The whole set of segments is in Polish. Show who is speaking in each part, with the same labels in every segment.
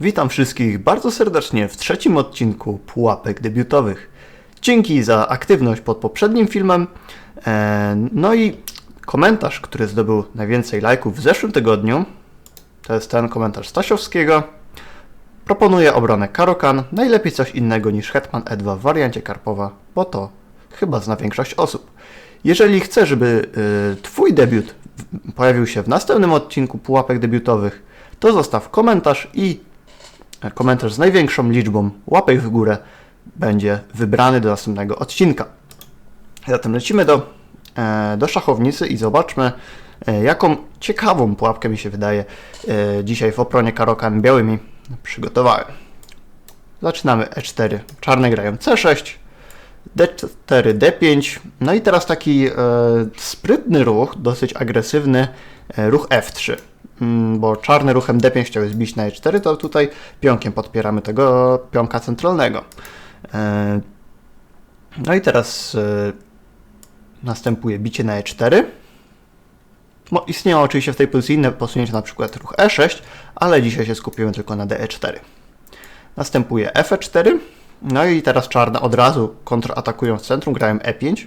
Speaker 1: Witam wszystkich bardzo serdecznie w trzecim odcinku Pułapek debiutowych. Dzięki za aktywność pod poprzednim filmem. E, No i komentarz, który zdobył najwięcej lajków w zeszłym tygodniu, to jest ten komentarz Stasiowskiego. Proponuję obronę Karokan, najlepiej coś innego niż Hetman E2 w wariancie Karpowa, bo to chyba zna większość osób. Jeżeli chcesz, żeby y, Twój debiut pojawił się w następnym odcinku Pułapek debiutowych, to zostaw komentarz i komentarz z największą liczbą łapek w górę będzie wybrany do następnego odcinka. Zatem lecimy do, e, do szachownicy i zobaczmy, e, jaką ciekawą pułapkę mi się wydaje e, dzisiaj w obronie Karokan białymi przygotowałem. Zaczynamy E4. Czarne grają C6, D4, D5. No i teraz taki sprytny ruch, dosyć agresywny ruch F3. Mm, bo czarny ruchem D5 chciał zbić na E4, to tutaj pionkiem podpieramy tego pionka centralnego. E, no i teraz e, następuje bicie na E4. Mo- Istnieją oczywiście w tej pozycji inne posunięcia, na przykład ruch E6, ale dzisiaj się skupimy tylko na DE4. Następuje FE4. No i teraz czarne od razu kontratakują w centrum, grają E5, e,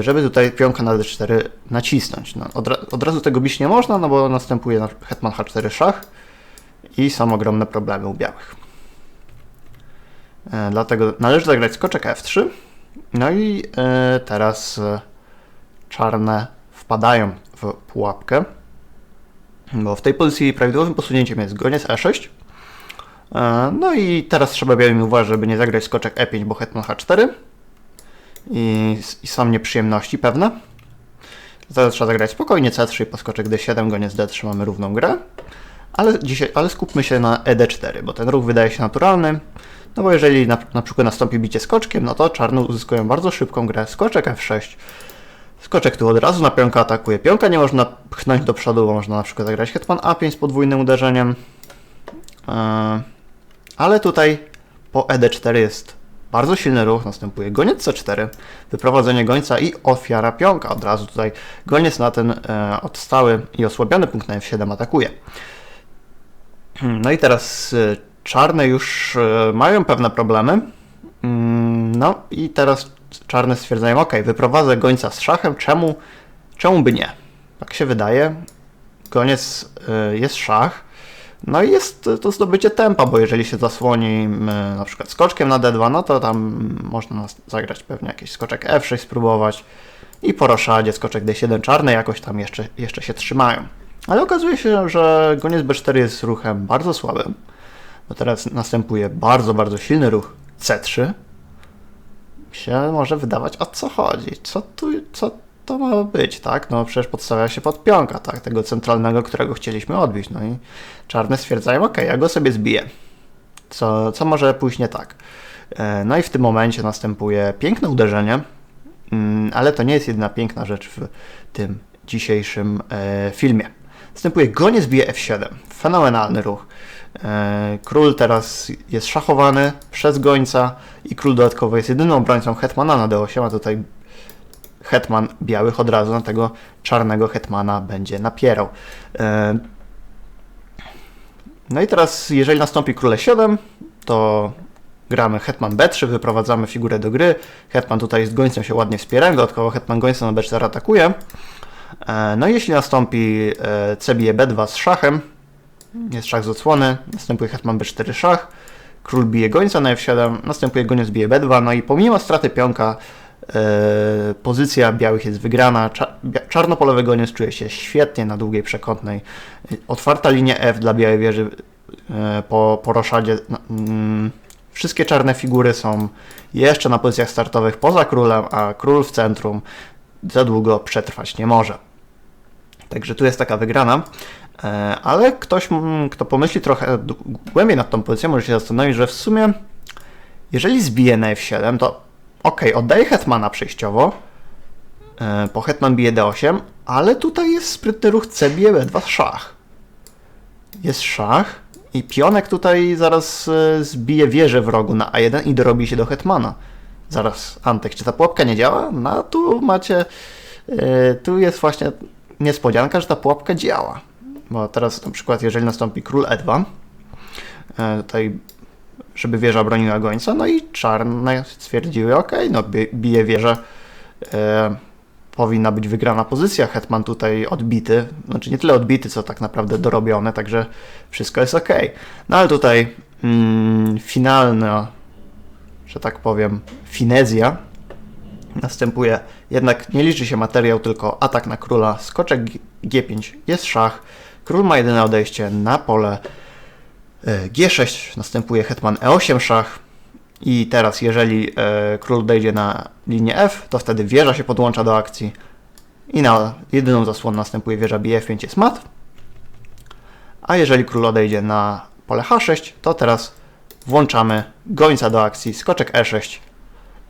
Speaker 1: żeby tutaj pionka na D4 nacisnąć. No, od, od razu tego bić nie można, no bo następuje hetman H4 szach i są ogromne problemy u białych. E, Dlatego należy zagrać skoczek F3. No i e, teraz e, czarne wpadają w pułapkę, bo w tej pozycji prawidłowym posunięciem jest goniec E6. E, No i teraz trzeba białym uważać, żeby nie zagrać skoczek E5, bo hetman H4 i, i są nieprzyjemności pewne. Teraz trzeba zagrać spokojnie C3 i po skoczek D7, goniec D3 mamy równą grę. Ale dzisiaj, ale skupmy się na ED4, bo ten ruch wydaje się naturalny. No bo jeżeli na, na przykład nastąpi bicie skoczkiem, no to czarny uzyskują bardzo szybką grę. Skoczek F6. Skoczek tu od razu na pionka atakuje. Pionka nie można pchnąć do przodu, bo można na przykład zagrać hetman A5 z podwójnym uderzeniem. Eee, ale tutaj po ED4 jest bardzo silny ruch, następuje goniec C4, wyprowadzenie gońca i ofiara pionka. Od razu tutaj goniec na ten e, odstały i osłabiony punkt na F7 atakuje. No i teraz e, czarne już e, mają pewne problemy. Mm, No i teraz czarne stwierdzają, ok, wyprowadzę gońca z szachem, czemu, czemu by nie? Tak się wydaje. Goniec e, jest szach. No i jest to zdobycie tempa, bo jeżeli się zasłoni m, na przykład skoczkiem na D2, no to tam można zagrać pewnie jakiś skoczek F6 spróbować i po roszadzie skoczek D7 czarne jakoś tam jeszcze, jeszcze się trzymają. Ale okazuje się, że goniec B4 jest ruchem bardzo słabym, bo teraz następuje bardzo, bardzo silny ruch C3. Się może wydawać o co chodzi, co tu, co to ma być, tak? No przecież podstawia się pod pionka, tak? Tego centralnego, którego chcieliśmy odbić. No i czarne stwierdzają, ok, ja go sobie zbiję. Co, co może pójść nie tak? E, No i w tym momencie następuje piękne uderzenie, mm, ale to nie jest jedna piękna rzecz w tym dzisiejszym e, filmie. Następuje goniec bije F7. Fenomenalny ruch. E, Król teraz jest szachowany przez gońca i król dodatkowo jest jedynym obrońcą hetmana na D8, a tutaj hetman białych od razu na tego czarnego hetmana będzie napierał. E, No i teraz, jeżeli nastąpi król 7, to gramy hetman b3, wyprowadzamy figurę do gry. Hetman tutaj z gońcem się ładnie wspiera, dodatkowo hetman gońcem na b4 atakuje. E, No i jeśli nastąpi e, c bije b2 z szachem, jest szach z odsłony, następuje hetman b4 szach, król bije gońca na f7, następuje goniec bije b2, no i pomimo straty pionka pozycja białych jest wygrana, czarnopolowy goniec czuje się świetnie na długiej przekątnej, E, otwarta linia F dla białej wieży e, po, po roszadzie, no, mm, wszystkie czarne figury są jeszcze na pozycjach startowych poza królem, a król w centrum za długo przetrwać nie może. Także tu jest taka wygrana. E, Ale ktoś, kto pomyśli trochę głębiej nad tą pozycją, może się zastanowić, że w sumie, jeżeli zbije na F7, to ok, oddaje hetmana przejściowo, e, po hetman bije D8, ale tutaj jest sprytny ruch C bije B2 szach. Jest szach i pionek tutaj zaraz e, zbije wieżę w rogu na A1 i dorobi się do hetmana. Zaraz, Antek, czy ta pułapka nie działa? No tu macie, e, tu jest właśnie niespodzianka, że ta pułapka działa. Bo teraz na przykład, jeżeli nastąpi król E2, e, tutaj, żeby wieża broniła gońca, no i czarne stwierdziły, ok, no bi- bije wieżę, e, powinna być wygrana pozycja, hetman tutaj odbity, znaczy nie tyle odbity, co tak naprawdę dorobione, także wszystko jest ok. No ale tutaj mm, finalna, że tak powiem, finezja następuje. Jednak nie liczy się materiał, tylko atak na króla. Skoczek G- G5 jest szach. Król ma jedyne odejście na pole G6. Następuje hetman E8 szach. I teraz, jeżeli e, król odejdzie na linię F, to wtedy wieża się podłącza do akcji. I na jedyną zasłonę następuje wieża Bf5 jest mat. A jeżeli król odejdzie na pole H6, to teraz włączamy gońca do akcji. Skoczek E6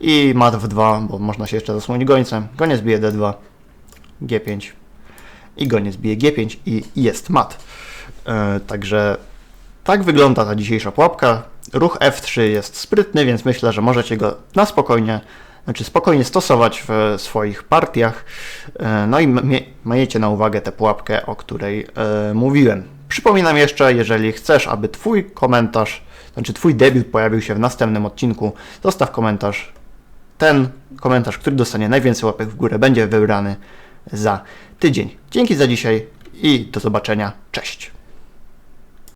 Speaker 1: i mat w 2, bo można się jeszcze zasłonić gońcem. Goniec bije D2, G5 i goniec bije G5 i jest mat. E, także tak wygląda ta dzisiejsza pułapka. Ruch F3 jest sprytny, więc myślę, że możecie go na spokojnie, znaczy spokojnie stosować w swoich partiach. E, no i mie- majecie na uwagę tę pułapkę, o której e, mówiłem. Przypominam jeszcze, jeżeli chcesz, aby Twój komentarz, znaczy Twój debiut pojawił się w następnym odcinku, zostaw komentarz ten komentarz, który dostanie najwięcej łapek w górę, będzie wybrany za tydzień. Dzięki za dzisiaj i do zobaczenia. Cześć.